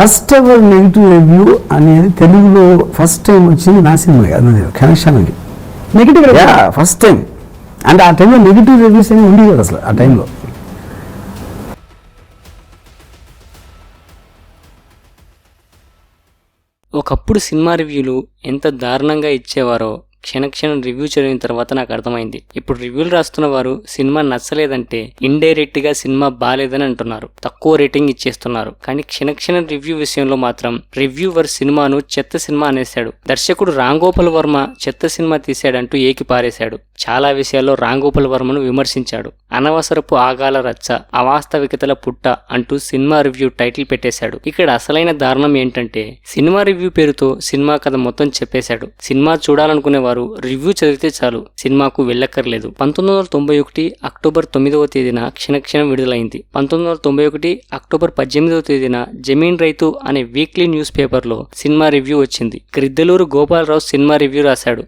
First ever negative review అనేది తెలుగులో first time వచ్చింది నా సినిమా అది కనెక్షన్ అని నెగిటివ్ యా ఫస్ట్ టైం అంటే ఆ టైంలో నెగిటివ్ రివ్యూస్ అనేవి ఉండేవి కదా అసలు ఆ టైంలో ఒకప్పుడు సినిమా రివ్యూలు ఎంత దారుణంగా ఇచ్చేవారో క్షణక్షణం రివ్యూ చదివిన తర్వాత నాకు అర్థమైంది. ఇప్పుడు రివ్యూలు రాస్తున్న వారు సినిమా నచ్చలేదంటే ఇండైరెక్ట్గా సినిమా బాగాలేదని అంటున్నారు. తక్కువ రేటింగ్ ఇచ్చేస్తున్నారు. కానీ క్షణక్షణం రివ్యూ విషయంలో మాత్రం రివ్యూవర్ సినిమాను చెత్త సినిమా అనేశాడు. దర్శకుడు రాంగోపాల్ వర్మ చెత్త సినిమా తీశాడంటూ ఏకి పారేశాడు. చాలా విషయాల్లో రాంగోపాల్ వర్మను విమర్శించాడు. అనవసరపు ఆగాల రచ్చ అవాస్తవికతల పుట్ట అంటూ సినిమా రివ్యూ టైటిల్ పెట్టేశాడు. ఇక్కడ అసలైన దారుణం ఏంటంటే సినిమా రివ్యూ పేరుతో సినిమా కథ మొత్తం చెప్పేశాడు. సినిమా చూడాలనుకునే వారు రివ్యూ చదివితే చాలు. సినిమాకు వెళ్ళక్కర్లేదు. పంతొమ్మిది వందల తొంభై ఒకటి అక్టోబర్ తొమ్మిదవ తేదీన క్షణక్షణం విడుదలైంది. పంతొమ్మిది వందల తొంభై ఒకటి అక్టోబర్ పద్దెనిమిదవ తేదీన జమీన్ రైతు అనే వీక్లీ న్యూస్ పేపర్లో సినిమా రివ్యూ వచ్చింది. గ్రిద్దలూరు గోపాలరావు సినిమా రివ్యూ రాశాడు.